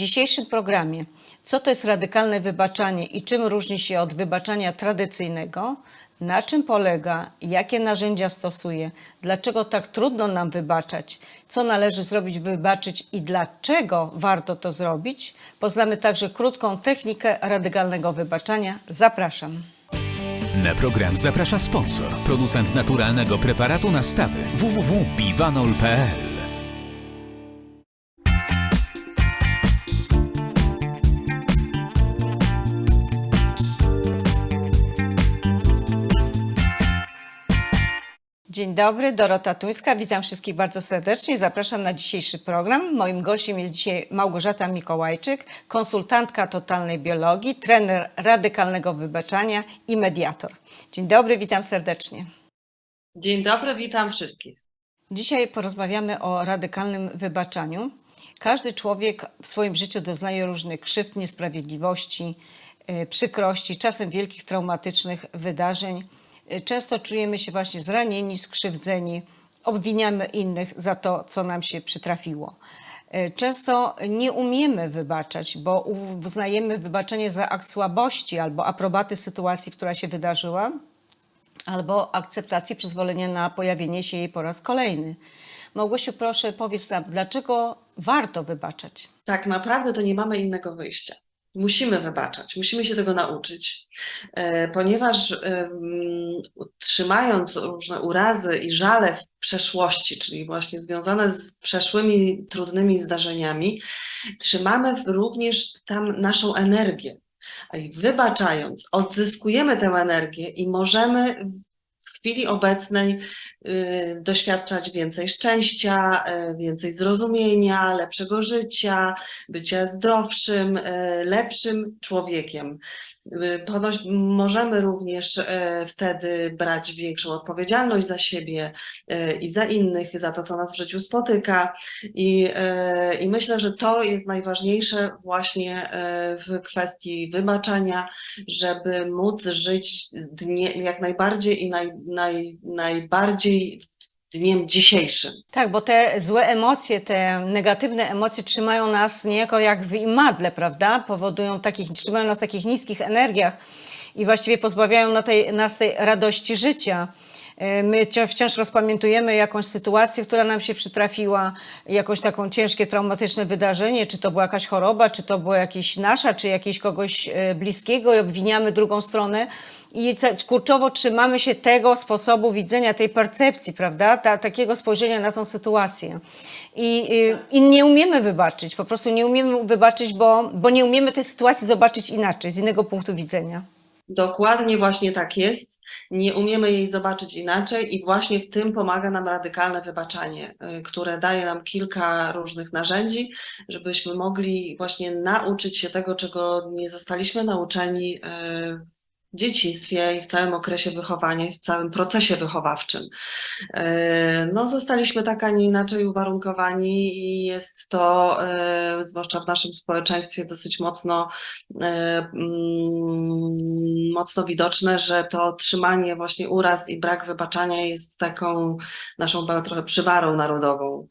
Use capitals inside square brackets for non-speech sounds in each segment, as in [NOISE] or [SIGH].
dzisiejszym programie co to jest radykalne wybaczanie i czym różni się od wybaczania tradycyjnego, na czym polega, jakie narzędzia stosuje, dlaczego tak trudno nam wybaczać, co należy zrobić, wybaczyć i dlaczego warto to zrobić, poznamy także krótką technikę radykalnego wybaczania. Zapraszam. Na program zaprasza sponsor, producent naturalnego preparatu na stawy www.biwanol.pl. Dzień dobry, Dorota Tuńska. Witam wszystkich bardzo serdecznie. Zapraszam na dzisiejszy program. Moim gościem jest dzisiaj Małgorzata Mikołajczyk, konsultantka totalnej biologii, trener radykalnego wybaczania i mediator. Dzień dobry, witam serdecznie. Dzień dobry, witam wszystkich. Dzisiaj porozmawiamy o radykalnym wybaczaniu. Każdy człowiek w swoim życiu doznaje różnych krzywd, niesprawiedliwości, yy, przykrości, czasem wielkich traumatycznych wydarzeń. Często czujemy się właśnie zranieni, skrzywdzeni, obwiniamy innych za to, co nam się przytrafiło. Yy, Często nie umiemy wybaczać, bo uznajemy wybaczenie za akt słabości albo aprobaty sytuacji, która się wydarzyła, albo akceptacji przyzwolenia na pojawienie się jej po raz kolejny. Małgosiu, proszę powiedz nam, dlaczego warto wybaczać? Tak naprawdę to nie mamy innego wyjścia. Musimy wybaczać, musimy się tego nauczyć, e, ponieważ trzymając różne urazy i żale w przeszłości, czyli właśnie związane z przeszłymi trudnymi zdarzeniami, trzymamy również tam naszą energię. I wybaczając, odzyskujemy tę energię i możemy chwili obecnej y, doświadczać więcej szczęścia, y, więcej zrozumienia, lepszego życia, bycia zdrowszym, y, lepszym człowiekiem. Y, Ponoć możemy również y, wtedy brać większą odpowiedzialność za siebie y, i za innych, za to, co nas w życiu spotyka. I, y, i myślę, że to jest najważniejsze właśnie w kwestii wybaczania, żeby móc żyć dnie, jak najbardziej i naj, naj, najbardziej dniem dzisiejszym. Tak, bo te złe emocje, te negatywne emocje trzymają nas niejako jak w imadle, prawda? Powodują takich, trzymają nas w takich niskich energiach i właściwie pozbawiają na tej, nas tej radości życia. E, My wciąż, rozpamiętujemy jakąś sytuację, która nam się przytrafiła, jakąś taką ciężkie, traumatyczne wydarzenie, czy to była jakaś choroba, czy to była jakaś nasza, czy jakiegoś kogoś e, bliskiego i obwiniamy drugą stronę. I kurczowo trzymamy się tego sposobu widzenia, tej percepcji, prawda? Ta, takiego spojrzenia na tą sytuację. I, y, I nie umiemy wybaczyć, po prostu nie umiemy wybaczyć, bo, bo nie umiemy tej sytuacji zobaczyć inaczej, z innego punktu widzenia. Dokładnie właśnie tak jest. Nie umiemy jej zobaczyć inaczej, i właśnie w tym pomaga nam radykalne wybaczanie, y, które daje nam kilka różnych narzędzi, żebyśmy mogli właśnie nauczyć się tego, czego nie zostaliśmy nauczeni y, dzieciństwie i w całym okresie wychowania, w całym procesie wychowawczym. E, No, zostaliśmy tak, a nie inaczej uwarunkowani i jest to, e, zwłaszcza w naszym społeczeństwie, dosyć mocno, e, mm, mocno widoczne, że to trzymanie właśnie uraz i brak wybaczania jest taką naszą trochę przywarą narodową,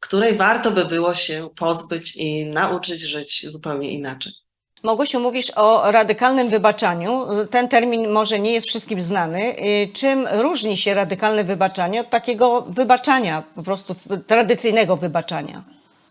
której warto by było się pozbyć i nauczyć żyć zupełnie inaczej. Małgosiu, mówisz o radykalnym wybaczaniu. Ten termin może nie jest wszystkim znany. Y, Czym różni się radykalne wybaczanie od takiego wybaczania, po prostu tradycyjnego wybaczania?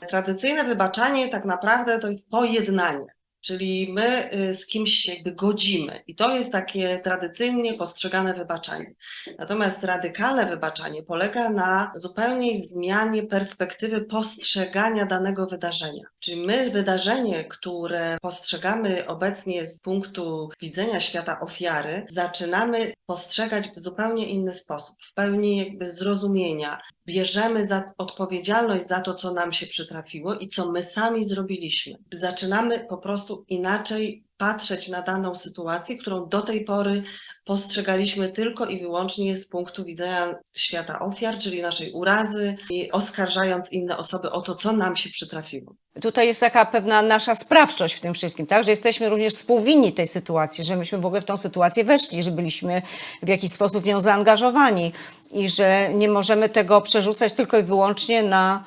Tradycyjne wybaczanie tak naprawdę to jest pojednanie, czyli my y, z kimś się jakby godzimy i to jest takie tradycyjnie postrzegane wybaczanie. Natomiast radykalne wybaczanie polega na zupełnej zmianie perspektywy postrzegania danego wydarzenia. Czyli my wydarzenie, które postrzegamy obecnie z punktu widzenia świata ofiary, zaczynamy postrzegać w zupełnie inny sposób, w pełni jakby zrozumienia, bierzemy za odpowiedzialność za to, co nam się przytrafiło i co my sami zrobiliśmy. Zaczynamy po prostu inaczej patrzeć na daną sytuację, którą do tej pory postrzegaliśmy tylko i wyłącznie z punktu widzenia świata ofiar, czyli naszej urazy i oskarżając inne osoby o to, co nam się przytrafiło. Tutaj jest taka pewna nasza sprawczość w tym wszystkim, tak? Że jesteśmy również współwinni tej sytuacji, że myśmy w ogóle w tą sytuację weszli, że byliśmy w jakiś sposób w nią zaangażowani i że nie możemy tego przerzucać tylko i wyłącznie na,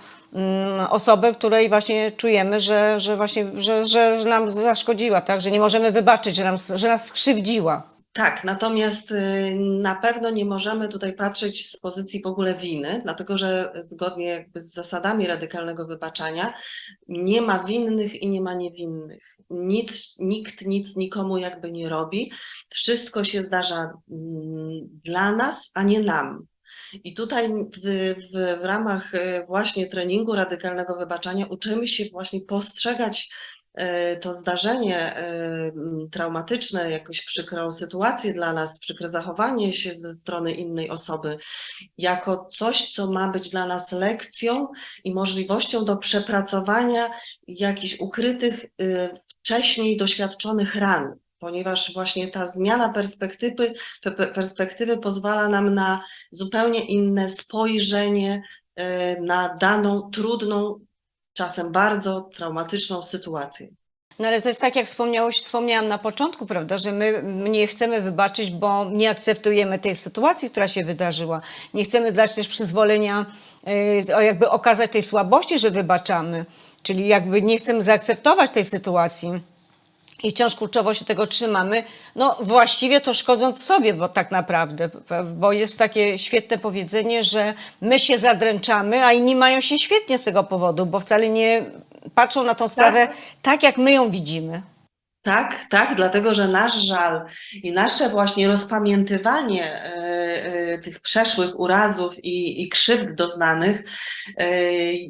osobę, której właśnie czujemy, że, że właśnie, że, że nam zaszkodziła, tak? Że nie możemy wybaczyć, że, nam, że nas skrzywdziła. Tak, natomiast y, na pewno nie możemy tutaj patrzeć z pozycji w ogóle winy, dlatego że zgodnie z zasadami radykalnego wybaczania nie ma winnych i nie ma niewinnych. Nic, nikt nic nikomu jakby nie robi. Wszystko się zdarza mm, dla nas, a nie nam. I tutaj w, w, w ramach y, właśnie treningu radykalnego wybaczania uczymy się właśnie postrzegać e, to zdarzenie m, traumatyczne, jakąś przykrą sytuację dla nas, przykre zachowanie się ze strony innej osoby, jako coś, co ma być dla nas lekcją i możliwością do przepracowania jakichś ukrytych, y, wcześniej doświadczonych ran. Ponieważ właśnie ta zmiana perspektywy, pe- pe- perspektywy pozwala nam na zupełnie inne spojrzenie y, na daną, trudną, czasem bardzo traumatyczną sytuację. No ale to jest tak, jak wspomniałeś, wspomniałam na początku, prawda, że my nie chcemy wybaczyć, bo nie akceptujemy tej sytuacji, która się wydarzyła. Nie chcemy dać też przyzwolenia, o jakby okazać tej słabości, że wybaczamy. Czyli jakby nie chcemy zaakceptować tej sytuacji. I wciąż kurczowo się tego trzymamy, no właściwie to szkodząc sobie, bo tak naprawdę, bo jest takie świetne powiedzenie, że my się zadręczamy, a inni mają się świetnie z tego powodu, bo wcale nie patrzą na tą sprawę tak, jak my ją widzimy. Tak, tak, dlatego że nasz żal i nasze właśnie rozpamiętywanie e, e, tych przeszłych urazów i, i krzywd doznanych e,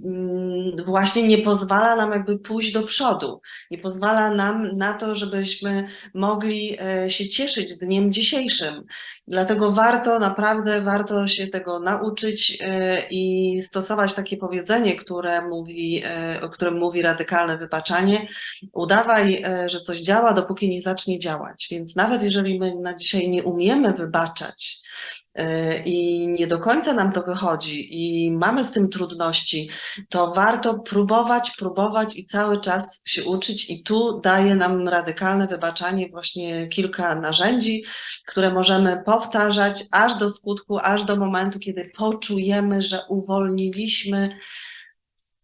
mm, właśnie nie pozwala nam jakby pójść do przodu, nie pozwala nam na to, żebyśmy mogli się cieszyć dniem dzisiejszym. Dlatego warto, naprawdę warto się tego nauczyć i stosować takie powiedzenie, które mówi, o którym mówi radykalne wybaczanie, udawaj, że coś działa, dopóki nie zacznie działać. Więc nawet jeżeli my na dzisiaj nie umiemy wybaczać e, i nie do końca nam to wychodzi i mamy z tym trudności, to warto próbować, próbować i cały czas się uczyć. I tu daje nam radykalne wybaczanie właśnie kilka narzędzi, które możemy powtarzać aż do skutku, aż do momentu, kiedy poczujemy, że uwolniliśmy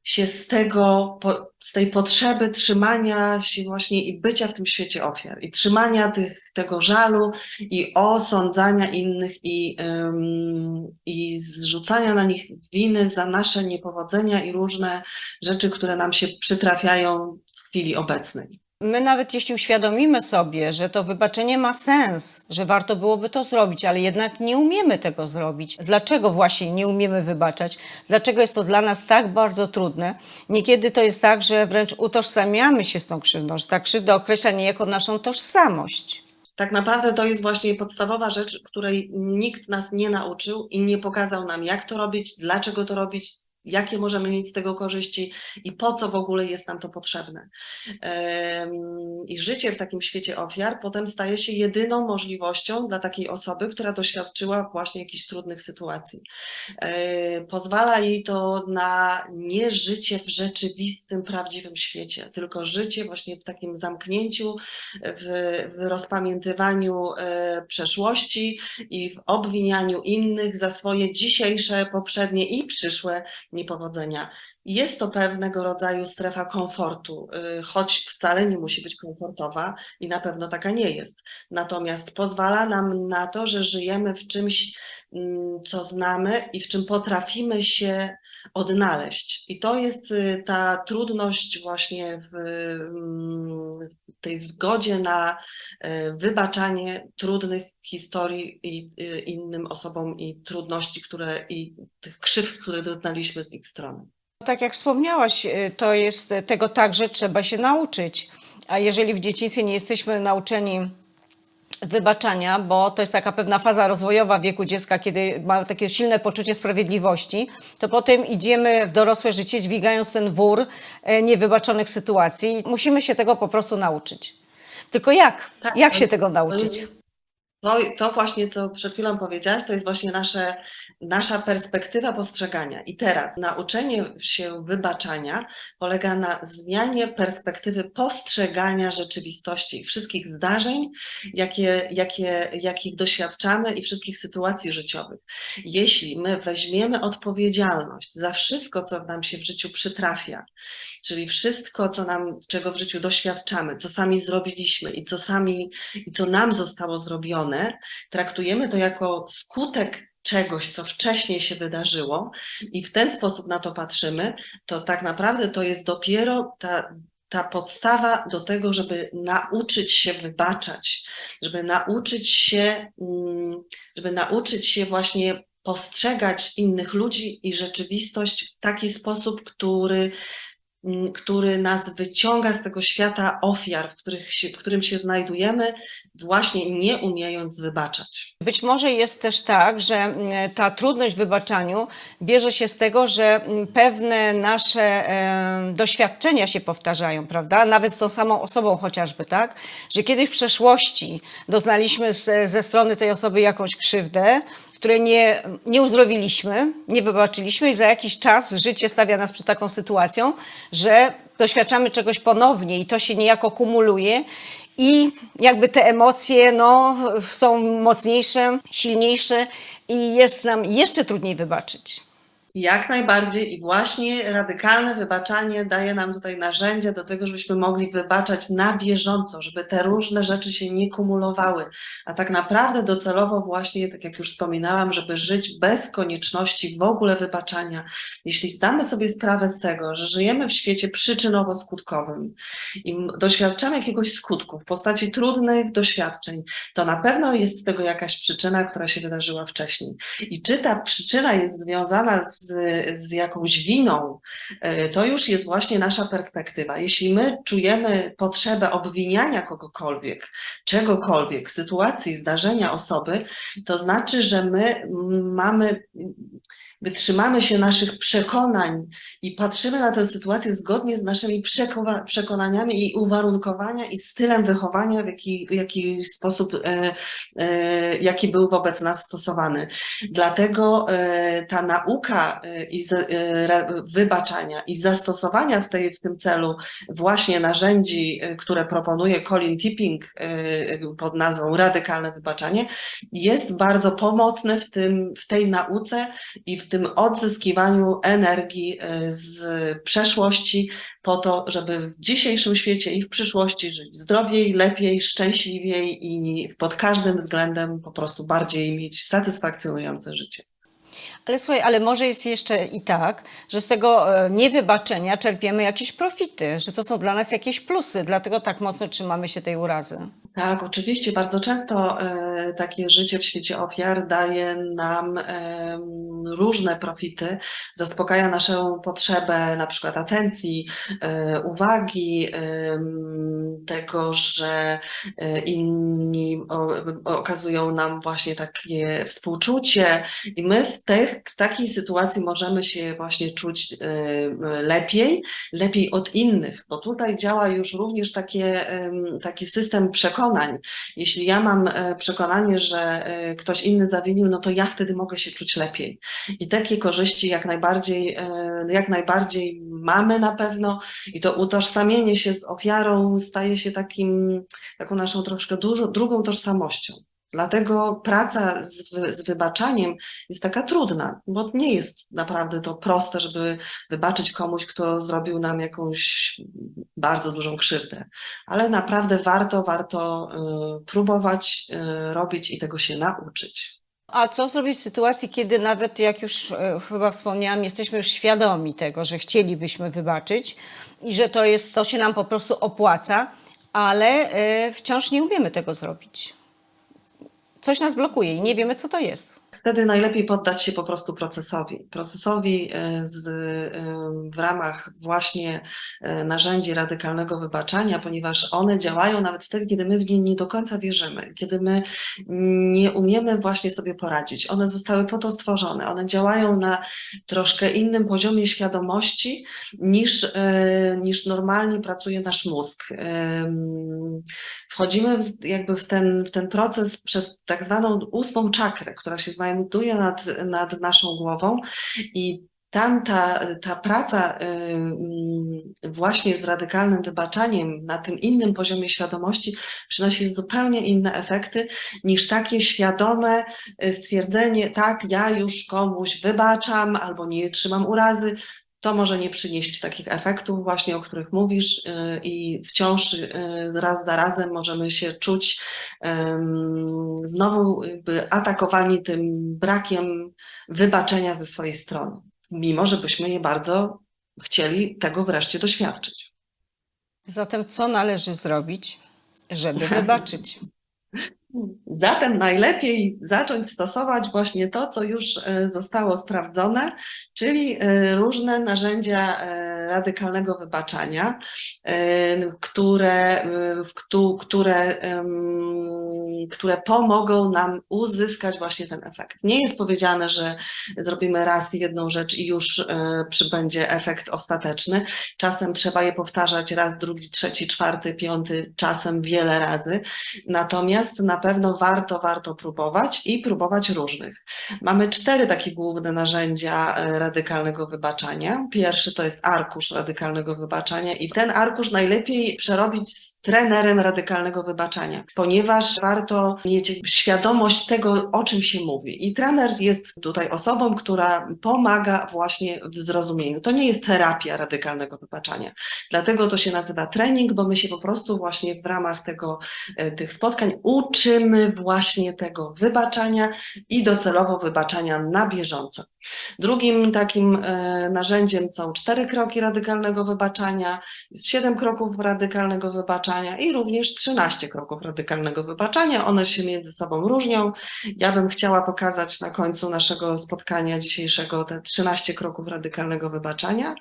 się z tego, z tej potrzeby trzymania się właśnie i bycia w tym świecie ofiar, i trzymania tych, tego żalu, i osądzania innych, i, ym, i zrzucania na nich winy za nasze niepowodzenia i różne rzeczy, które nam się przytrafiają w chwili obecnej. My nawet jeśli uświadomimy sobie, że to wybaczenie ma sens, że warto byłoby to zrobić, ale jednak nie umiemy tego zrobić. Dlaczego właśnie nie umiemy wybaczać? Dlaczego jest to dla nas tak bardzo trudne? Niekiedy to jest tak, że wręcz utożsamiamy się z tą krzywdą, że ta krzywda określa niejako naszą tożsamość. Tak naprawdę to jest właśnie podstawowa rzecz, której nikt nas nie nauczył i nie pokazał nam, jak to robić, dlaczego to robić, jakie możemy mieć z tego korzyści i po co w ogóle jest nam to potrzebne. I życie w takim świecie ofiar potem staje się jedyną możliwością dla takiej osoby, która doświadczyła właśnie jakichś trudnych sytuacji. Pozwala jej to na nie życie w rzeczywistym, prawdziwym świecie, tylko życie właśnie w takim zamknięciu, w, w rozpamiętywaniu e, przeszłości i w obwinianiu innych za swoje dzisiejsze, poprzednie i przyszłe niepowodzenia. Jest to pewnego rodzaju strefa komfortu, y, choć wcale nie musi być komfortowa i na pewno taka nie jest. Natomiast pozwala nam na to, że żyjemy w czymś, mm, co znamy i w czym potrafimy się odnaleźć. I to jest y, ta trudność właśnie w, mm, tej zgodzie na y, wybaczanie trudnych historii i innym osobom i trudności, które i tych krzywd, które doznaliśmy z ich strony. Tak jak wspomniałaś, y, to jest y, tego także trzeba się nauczyć. A jeżeli w dzieciństwie nie jesteśmy nauczeni wybaczania, bo to jest taka pewna faza rozwojowa wieku dziecka, kiedy ma takie silne poczucie sprawiedliwości, to potem idziemy w dorosłe życie, dźwigając ten wór e, niewybaczonych sytuacji. Musimy się tego po prostu nauczyć. Tylko jak? Tak, Jak się tego nauczyć? To, to właśnie, co przed chwilą powiedziałaś, to jest właśnie nasze nasza perspektywa postrzegania i teraz nauczenie się wybaczania polega na zmianie perspektywy postrzegania rzeczywistości wszystkich zdarzeń, jakie, jakie, jakich doświadczamy i wszystkich sytuacji życiowych. Jeśli my weźmiemy odpowiedzialność za wszystko, co nam się w życiu przytrafia, czyli wszystko, co nam, czego w życiu doświadczamy, co sami zrobiliśmy i co sami, i co nam zostało zrobione, traktujemy to jako skutek czegoś, co wcześniej się wydarzyło i w ten sposób na to patrzymy, to tak naprawdę to jest dopiero ta, ta podstawa do tego, żeby nauczyć się wybaczać, żeby nauczyć się, mm, żeby nauczyć się właśnie postrzegać innych ludzi i rzeczywistość w taki sposób, który który nas wyciąga z tego świata ofiar, w, których się, w którym się znajdujemy, właśnie nie umiejąc wybaczać. Być może jest też tak, że ta trudność w wybaczaniu bierze się z tego, że pewne nasze doświadczenia się powtarzają, prawda? Nawet z tą samą osobą chociażby, tak? Że kiedyś w przeszłości doznaliśmy ze strony tej osoby jakąś krzywdę, której nie, nie uzdrowiliśmy, nie wybaczyliśmy i za jakiś czas życie stawia nas przed taką sytuacją, że doświadczamy czegoś ponownie i to się niejako kumuluje i jakby te emocje no, są mocniejsze, silniejsze i jest nam jeszcze trudniej wybaczyć. Jak najbardziej i właśnie radykalne wybaczanie daje nam tutaj narzędzia do tego, żebyśmy mogli wybaczać na bieżąco, żeby te różne rzeczy się nie kumulowały, a tak naprawdę docelowo właśnie, tak jak już wspominałam, żeby żyć bez konieczności w ogóle wybaczania. Jeśli zdamy sobie sprawę z tego, że żyjemy w świecie przyczynowo-skutkowym i doświadczamy jakiegoś skutku w postaci trudnych doświadczeń, to na pewno jest tego jakaś przyczyna, która się wydarzyła wcześniej. I czy ta przyczyna jest związana z, z jakąś winą, e, to już jest właśnie nasza perspektywa. Jeśli my czujemy potrzebę obwiniania kogokolwiek, czegokolwiek, sytuacji, zdarzenia, osoby, to znaczy, że my mm, mamy, wytrzymamy się naszych przekonań i patrzymy na tę sytuację zgodnie z naszymi przekonaniami i uwarunkowaniami i stylem wychowania, w jaki, w jaki sposób, e, e, jaki był wobec nas stosowany. Dlatego e, ta nauka e, i za- e, wybaczania i zastosowania w, tej, w tym celu właśnie narzędzi, e, które proponuje Colin Tipping pod nazwą Radykalne Wybaczanie, jest bardzo pomocne w, tym, w tej nauce i w tym odzyskiwaniu energii e, z przeszłości po to, żeby w dzisiejszym świecie i w przyszłości żyć zdrowiej, lepiej, szczęśliwiej i pod każdym względem po prostu bardziej mieć satysfakcjonujące życie. Ale słuchaj, ale może jest jeszcze i tak, że z tego e, niewybaczenia czerpiemy jakieś profity, że to są dla nas jakieś plusy, dlatego tak mocno trzymamy się tej urazy. Tak, oczywiście. Bardzo często e, takie życie w świecie ofiar daje nam różne profity, zaspokaja naszą potrzebę na przykład atencji, e, uwagi, tego, że inni okazują nam właśnie takie współczucie i my w, tych, w takiej sytuacji możemy się właśnie czuć e, lepiej, lepiej od innych, bo tutaj działa już również takie, taki system przekonań. Jeśli ja mam e, przekonanie, że ktoś inny zawinił, no to ja wtedy mogę się czuć lepiej. I takie korzyści jak najbardziej, jak najbardziej mamy na pewno i to utożsamienie się z ofiarą staje się takim, taką naszą troszkę dużo, drugą tożsamością. Dlatego praca z, z wybaczaniem jest taka trudna, bo nie jest naprawdę to proste, żeby wybaczyć komuś, kto zrobił nam jakąś bardzo dużą krzywdę. Ale naprawdę warto, warto y, próbować y, robić i tego się nauczyć. A co zrobić w sytuacji, kiedy nawet, jak już e, chyba wspomniałam, jesteśmy już świadomi tego, że chcielibyśmy wybaczyć i że to, jest, to się nam po prostu opłaca, ale e, wciąż nie umiemy tego zrobić. Coś nas blokuje i nie wiemy, co to jest. Wtedy najlepiej poddać się po prostu procesowi. Procesowi y, z, y, w ramach właśnie y, narzędzi radykalnego wybaczania, ponieważ one działają nawet wtedy, kiedy my w nie nie do końca wierzymy, kiedy my nie umiemy właśnie sobie poradzić. One zostały po to stworzone. One działają na troszkę innym poziomie świadomości niż, niż normalnie pracuje nasz mózg. Wchodzimy jakby w ten, w ten proces przez tak zwaną ósmą czakrę, która się znajduje ląduje nad, nad naszą głową i tam ta, ta praca y, mm, właśnie z radykalnym wybaczaniem na tym innym poziomie świadomości przynosi zupełnie inne efekty niż takie świadome y, stwierdzenie, tak, ja już komuś wybaczam albo nie trzymam urazy. To może nie przynieść takich efektów właśnie, o których mówisz y, i wciąż y, raz za razem możemy się czuć znowu jakby atakowani tym brakiem wybaczenia ze swojej strony mimo że byśmy je bardzo chcieli tego wreszcie doświadczyć. Zatem co należy zrobić, żeby [LAUGHS] wybaczyć? Zatem najlepiej zacząć stosować właśnie to, co już e, zostało sprawdzone, czyli e, różne narzędzia e, radykalnego wybaczania, które, które, które pomogą nam uzyskać właśnie ten efekt. Nie jest powiedziane, że zrobimy raz jedną rzecz i już przybędzie efekt ostateczny. Czasem trzeba je powtarzać raz, drugi, trzeci, czwarty, piąty, czasem wiele razy. Natomiast na pewno warto, warto próbować i próbować różnych. Mamy cztery takie główne narzędzia e, radykalnego wybaczania. Pierwszy to jest arkusz radykalnego wybaczania i ten arkusz najlepiej przerobić z trenerem radykalnego wybaczania, ponieważ warto mieć świadomość tego, o czym się mówi. I trener jest tutaj osobą, która pomaga właśnie w zrozumieniu. To nie jest terapia radykalnego wybaczania. Dlatego to się nazywa trening, bo my się po prostu właśnie w ramach tego, e, tych spotkań uczymy właśnie tego wybaczania i docelowo wybaczania na bieżąco. Drugim takim e, narzędziem są cztery kroki radykalnego wybaczania, siedem kroków radykalnego wybaczania i również 13 kroków radykalnego wybaczania. One się między sobą różnią. Ja bym chciała pokazać na końcu naszego spotkania dzisiejszego te 13 kroków radykalnego wybaczania,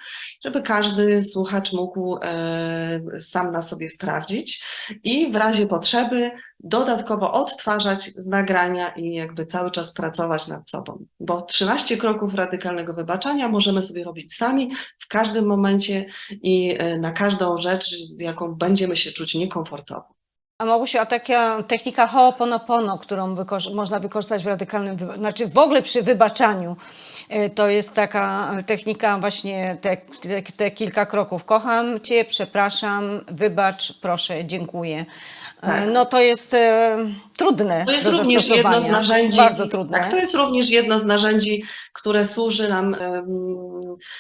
żeby każdy słuchacz mógł e, sam na sobie sprawdzić i w razie potrzeby dodatkowo odtwarzać z nagrania i jakby cały czas pracować nad sobą. Bo 13 kroków radykalnego wybaczania możemy sobie robić sami w każdym momencie i e, na każdą rzecz, z jaką będziemy się czuć niekomfortowo. A Małgosiu, a taka technika Ho'oponopono, którą wykorzy- można wykorzystać w radykalnym, znaczy w ogóle przy wybaczaniu, y, to jest taka technika właśnie te, te, te kilka kroków. Kocham Cię, przepraszam, wybacz, proszę, dziękuję. Tak. No to jest e, trudne To jest do również jedno z narzędzi. Bardzo trudne. Tak, to jest również jedno z narzędzi, które służy nam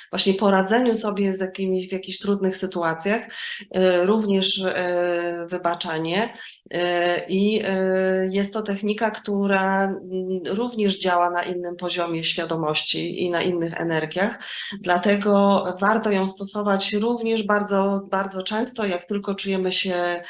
właśnie poradzeniu sobie z jakimiś, w jakichś trudnych sytuacjach, e, również e, wybaczanie. E, I jest to technika, która mm, również działa na innym poziomie świadomości i na innych energiach. Dlatego warto ją stosować również bardzo, bardzo często, jak tylko czujemy się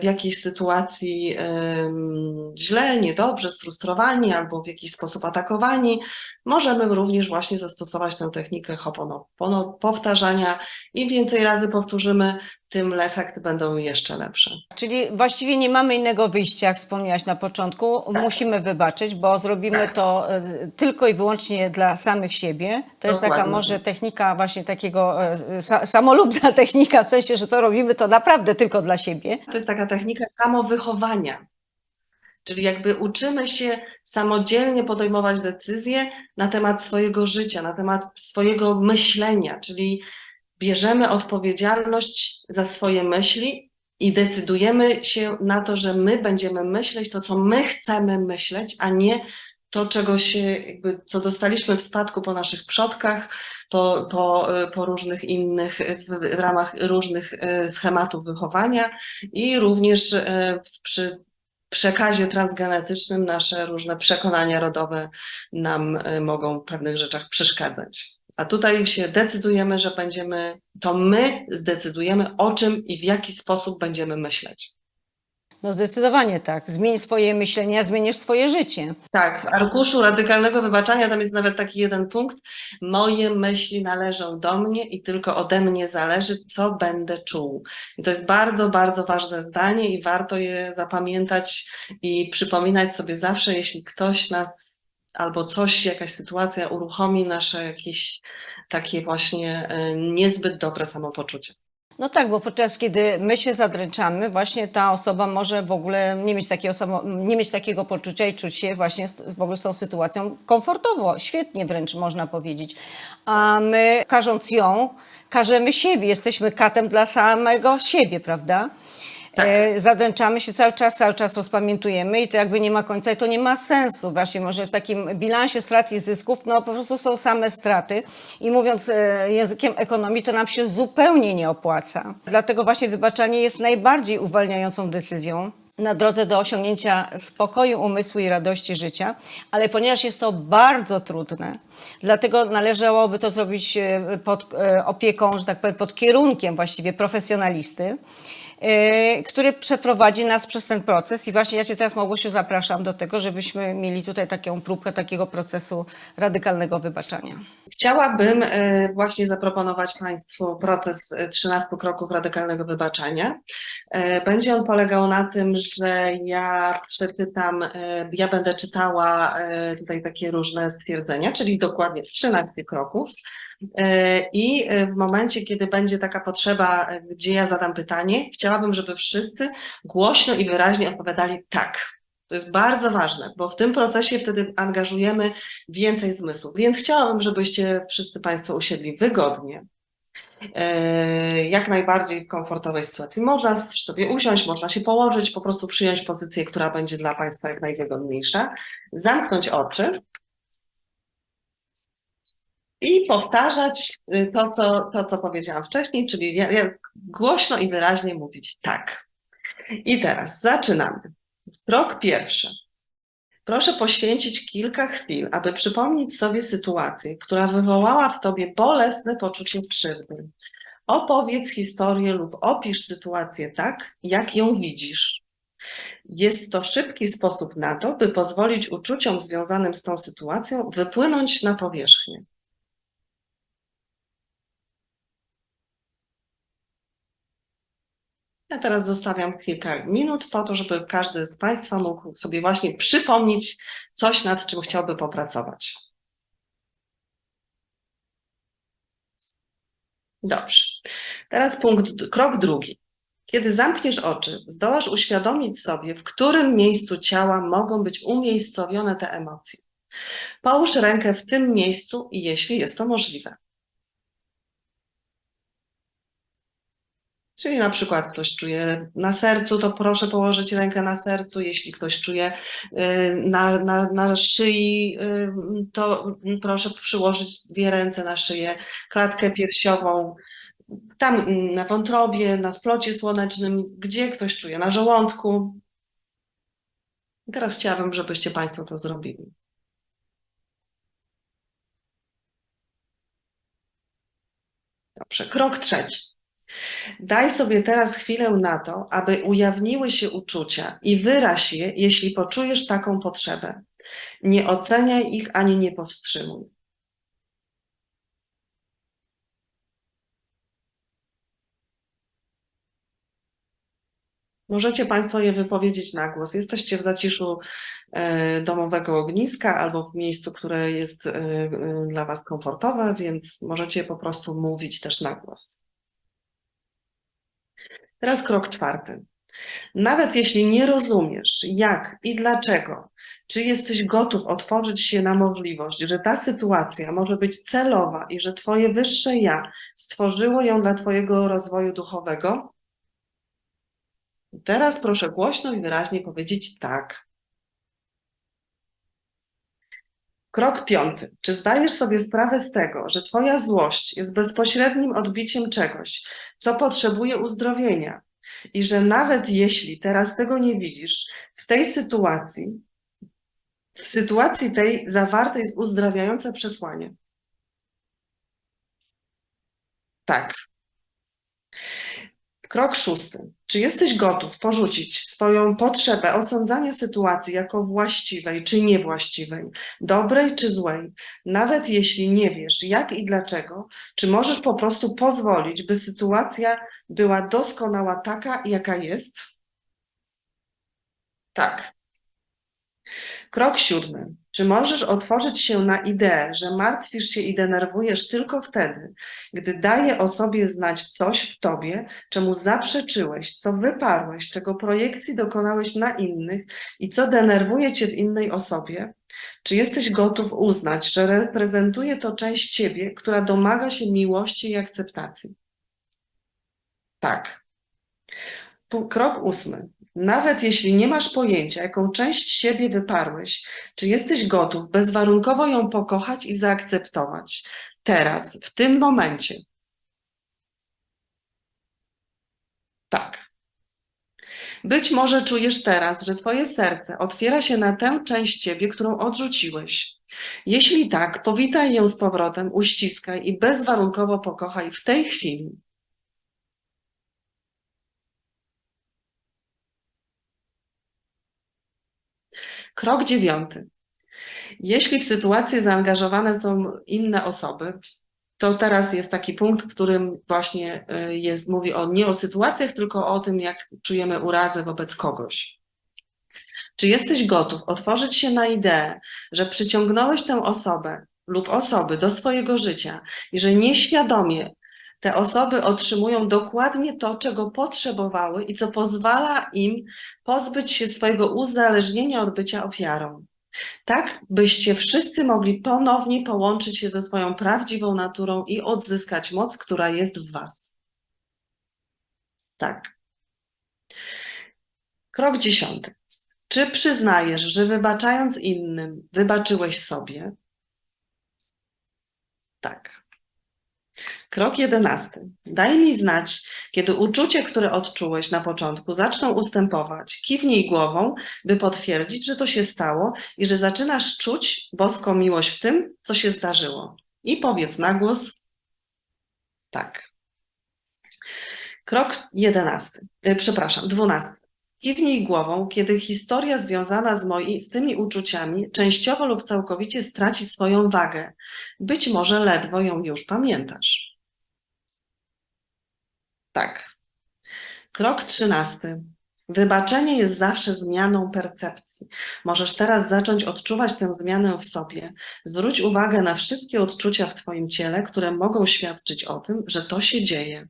w jakiejś sytuacji em, źle, niedobrze, sfrustrowani albo w jakiś sposób atakowani, możemy również właśnie zastosować tę technikę Ho'oponopono, powtarzania. Im więcej razy powtórzymy, tym efekty będą jeszcze lepsze. Czyli właściwie nie mamy innego wyjścia, jak wspomniałaś na początku. Musimy wybaczyć, bo zrobimy to e, tylko i wyłącznie dla samych siebie. To jest taka może technika właśnie takiego, e, sa, samolubna [LAUGHS] technika, w sensie, że to robimy to naprawdę tylko dla siebie. To jest taka technika samowychowania. Czyli jakby uczymy się samodzielnie podejmować decyzje na temat swojego życia, na temat swojego myślenia, czyli bierzemy odpowiedzialność za swoje myśli i decydujemy się na to, że my będziemy myśleć to, co my chcemy myśleć, a nie to, czego się, jakby, co dostaliśmy w spadku po naszych przodkach, po, po, po różnych innych, w, w ramach różnych e, schematów wychowania i również przy przekazie transgenetycznym nasze różne przekonania rodowe nam e, mogą w pewnych rzeczach przeszkadzać. A tutaj się decydujemy, że będziemy, to my zdecydujemy o czym i w jaki sposób będziemy myśleć. No zdecydowanie tak. Zmień swoje myślenie, a zmienisz swoje życie. Tak, w arkuszu radykalnego wybaczania tam jest nawet taki jeden punkt. Moje myśli należą do mnie i tylko ode mnie zależy, co będę czuł. I to jest bardzo, bardzo ważne zdanie i warto je zapamiętać i przypominać sobie zawsze, jeśli ktoś nas albo coś, jakaś sytuacja uruchomi nasze jakieś takie właśnie e, niezbyt dobre samopoczucie. No tak, bo podczas kiedy my się zadręczamy, właśnie ta osoba może w ogóle nie mieć, takiego nie mieć takiego poczucia i czuć się właśnie w ogóle z tą sytuacją komfortowo, świetnie wręcz można powiedzieć. A my, karząc ją, karzemy siebie, jesteśmy katem dla samego siebie, prawda? E, zadręczamy się cały czas, cały czas rozpamiętujemy i to jakby nie ma końca i to nie ma sensu. Właśnie może w takim bilansie strat i zysków, no po prostu są same straty i mówiąc e, językiem ekonomii, to nam się zupełnie nie opłaca. Dlatego właśnie wybaczanie jest najbardziej uwalniającą decyzją na drodze do osiągnięcia spokoju umysłu i radości życia, ale ponieważ jest to bardzo trudne, dlatego należałoby to zrobić e, pod e, opieką, że tak powiem, pod kierunkiem właściwie profesjonalisty, e, który przeprowadzi nas przez ten proces. I właśnie ja Cię teraz, Małgosiu, zapraszam do tego, żebyśmy mieli tutaj taką próbkę takiego procesu radykalnego wybaczania. Chciałabym e, właśnie zaproponować Państwu proces e, 13 kroków radykalnego wybaczania. Będzie on polegał na tym, że ja przeczytam, ja będę czytała tutaj takie różne stwierdzenia, czyli dokładnie 13 kroków. E, I e, w momencie, kiedy będzie taka potrzeba, e, gdzie ja zadam pytanie, chciałabym, żeby wszyscy głośno i wyraźnie odpowiadali tak. To jest bardzo ważne, bo w tym procesie wtedy angażujemy więcej zmysłów. Więc chciałabym, żebyście wszyscy Państwo usiedli wygodnie, jak najbardziej w komfortowej sytuacji. Można sobie usiąść, można się położyć, po prostu przyjąć pozycję, która będzie dla Państwa jak najwygodniejsza, zamknąć oczy i powtarzać y, to, co, to, co powiedziałam wcześniej, czyli głośno i wyraźnie mówić tak. I teraz zaczynamy. Krok pierwszy. Proszę poświęcić kilka chwil, aby przypomnieć sobie sytuację, która wywołała w tobie bolesne poczucie krzywdy. Opowiedz historię lub opisz sytuację tak, jak ją widzisz. Jest to szybki sposób na to, by pozwolić uczuciom związanym z tą sytuacją wypłynąć na powierzchnię. Ja teraz zostawiam kilka minut po to, żeby każdy z Państwa mógł sobie właśnie przypomnieć coś, nad czym chciałby popracować. Dobrze. Teraz punkt, krok drugi. Kiedy zamkniesz oczy, zdołasz uświadomić sobie, w którym miejscu ciała mogą być umiejscowione te emocje. Połóż rękę w tym miejscu, jeśli jest to możliwe. Czyli na przykład ktoś czuje na sercu, to proszę położyć rękę na sercu. Jeśli ktoś czuje y, na, na, na szyi, y, to proszę przyłożyć dwie ręce na szyję, klatkę piersiową, tam mm, na wątrobie, na splocie słonecznym, gdzie ktoś czuje, na żołądku. Teraz chciałabym, żebyście Państwo to zrobili. Dobrze, krok trzeci. Daj sobie teraz chwilę na to, aby ujawniły się uczucia i wyraź je, jeśli poczujesz taką potrzebę. Nie oceniaj ich ani nie powstrzymuj. Możecie Państwo je wypowiedzieć na głos. Jesteście w zaciszu e, domowego ogniska albo w miejscu, które jest e, e, dla Was komfortowe, więc możecie po prostu mówić też na głos. Teraz krok czwarty. Nawet jeśli nie rozumiesz, jak i dlaczego, czy jesteś gotów otworzyć się na możliwość, że ta sytuacja może być celowa i że Twoje wyższe ja stworzyło ją dla Twojego rozwoju duchowego? Teraz proszę głośno i wyraźnie powiedzieć tak. Krok piąty. Czy zdajesz sobie sprawę z tego, że Twoja złość jest bezpośrednim odbiciem czegoś, co potrzebuje uzdrowienia? I że nawet jeśli teraz tego nie widzisz, w tej sytuacji, w sytuacji tej zawarte jest uzdrawiające przesłanie. Tak. Krok szósty. Czy jesteś gotów porzucić swoją potrzebę osądzania sytuacji jako właściwej czy niewłaściwej, dobrej czy złej, nawet jeśli nie wiesz jak i dlaczego, czy możesz po prostu pozwolić, by sytuacja była doskonała taka, jaka jest? Tak. Krok siódmy. Czy możesz otworzyć się na ideę, że martwisz się i denerwujesz tylko wtedy, gdy daje o sobie znać coś w tobie, czemu zaprzeczyłeś, co wyparłeś, czego projekcji dokonałeś na innych i co denerwuje cię w innej osobie? Czy jesteś gotów uznać, że reprezentuje to część ciebie, która domaga się miłości i akceptacji? Tak. Krok ósmy. Nawet jeśli nie masz pojęcia, jaką część siebie wyparłeś, czy jesteś gotów bezwarunkowo ją pokochać i zaakceptować? Teraz, w tym momencie. Tak. Być może czujesz teraz, że Twoje serce otwiera się na tę część Ciebie, którą odrzuciłeś. Jeśli tak, powitaj ją z powrotem, uściskaj i bezwarunkowo pokochaj w tej chwili. Krok dziewiąty. Jeśli w sytuację zaangażowane są inne osoby, to teraz jest taki punkt, w którym właśnie y, jest, mówi o, nie o sytuacjach, tylko o tym, jak czujemy urazę wobec kogoś. Czy jesteś gotów otworzyć się na ideę, że przyciągnąłeś tę osobę lub osoby do swojego życia i że nieświadomie te osoby otrzymują dokładnie to, czego potrzebowały i co pozwala im pozbyć się swojego uzależnienia od bycia ofiarą? Tak, byście wszyscy mogli ponownie połączyć się ze swoją prawdziwą naturą i odzyskać moc, która jest w Was. Tak. Krok dziesiąty. Czy przyznajesz, że wybaczając innym, wybaczyłeś sobie? Tak. Krok jedenasty. Daj mi znać, kiedy uczucie, które odczułeś na początku, zaczną ustępować. Kiwnij głową, by potwierdzić, że to się stało i że zaczynasz czuć boską miłość w tym, co się zdarzyło. I powiedz na głos tak. Krok jedenasty. E, Przepraszam, dwunasty. Kiwnij głową, kiedy historia związana z, moi, z tymi uczuciami częściowo lub całkowicie straci swoją wagę. Być może ledwo ją już pamiętasz. Tak. Krok trzynasty. Wybaczenie jest zawsze zmianą percepcji. Możesz teraz zacząć odczuwać tę zmianę w sobie. Zwróć uwagę na wszystkie odczucia w Twoim ciele, które mogą świadczyć o tym, że to się dzieje.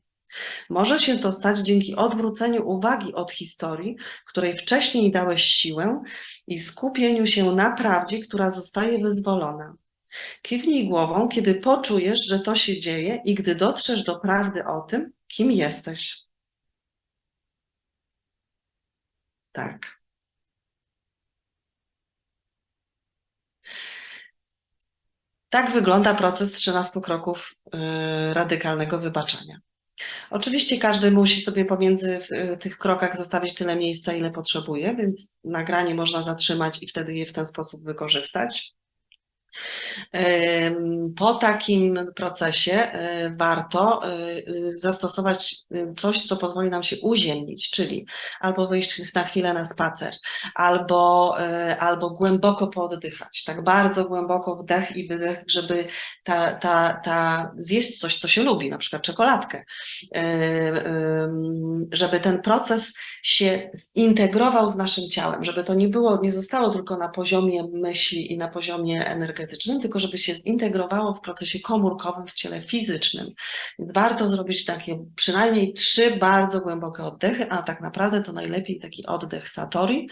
Może się to stać dzięki odwróceniu uwagi od historii, której wcześniej dałeś siłę, i skupieniu się na prawdzie, która zostaje wyzwolona. Kiwnij głową, kiedy poczujesz, że to się dzieje i gdy dotrzesz do prawdy o tym, kim jesteś. Tak. Tak wygląda proces 13 kroków y, radykalnego wybaczenia. Oczywiście każdy musi sobie pomiędzy y, tych krokach zostawić tyle miejsca, ile potrzebuje, więc nagranie można zatrzymać i wtedy je w ten sposób wykorzystać. Po takim procesie y, warto y, zastosować y, coś, co pozwoli nam się uziemnić, czyli albo wyjść na chwilę na spacer, albo, albo głęboko pooddychać, tak bardzo głęboko wdech i wydech, żeby ta, ta, ta zjeść coś, co się lubi, na przykład czekoladkę, żeby ten proces się zintegrował z naszym ciałem, żeby to nie było, nie zostało tylko na poziomie myśli i na poziomie energetycznym, tylko żeby się zintegrowało w procesie komórkowym w ciele fizycznym. Więc warto zrobić takie przynajmniej trzy bardzo głębokie oddechy, a tak naprawdę to najlepiej taki oddech Satori,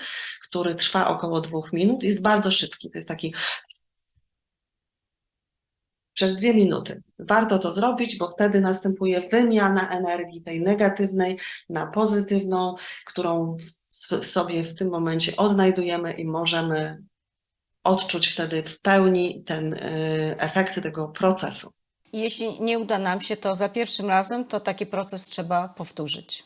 który trwa około dwóch minut, jest bardzo szybki. To jest taki przez dwie minuty. Warto to zrobić, bo wtedy następuje wymiana energii tej negatywnej na pozytywną, którą w sobie w tym momencie odnajdujemy i możemy odczuć wtedy w pełni ten y, efekty tego procesu. Jeśli nie uda nam się to za pierwszym razem, to taki proces trzeba powtórzyć.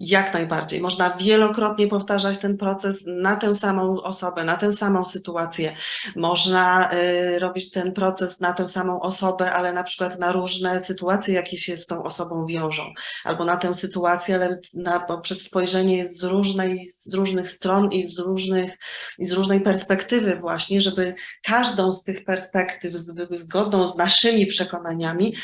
Jak najbardziej. Można wielokrotnie powtarzać ten proces na tę samą osobę, na tę samą sytuację. Można y, robić ten proces na tę samą osobę, ale na przykład na różne sytuacje, jakie się z tą osobą wiążą. Albo na tę sytuację, ale na, poprzez spojrzenie z, różnej, z różnych stron i z, różnych, i z różnej perspektywy właśnie, żeby każdą z tych perspektyw zgodną z naszymi przekonaniami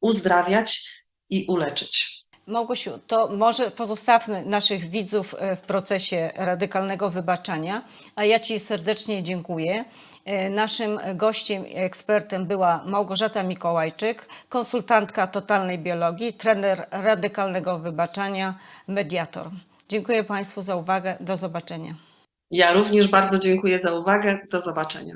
uzdrawiać i uleczyć. Małgosiu, to może pozostawmy naszych widzów e, w procesie radykalnego wybaczania, a ja Ci serdecznie dziękuję. E, Naszym gościem, i ekspertem była Małgorzata Mikołajczyk, konsultantka totalnej biologii, trener radykalnego wybaczania, mediator. Dziękuję Państwu za uwagę. Do zobaczenia. Ja również bardzo dziękuję za uwagę. Do zobaczenia.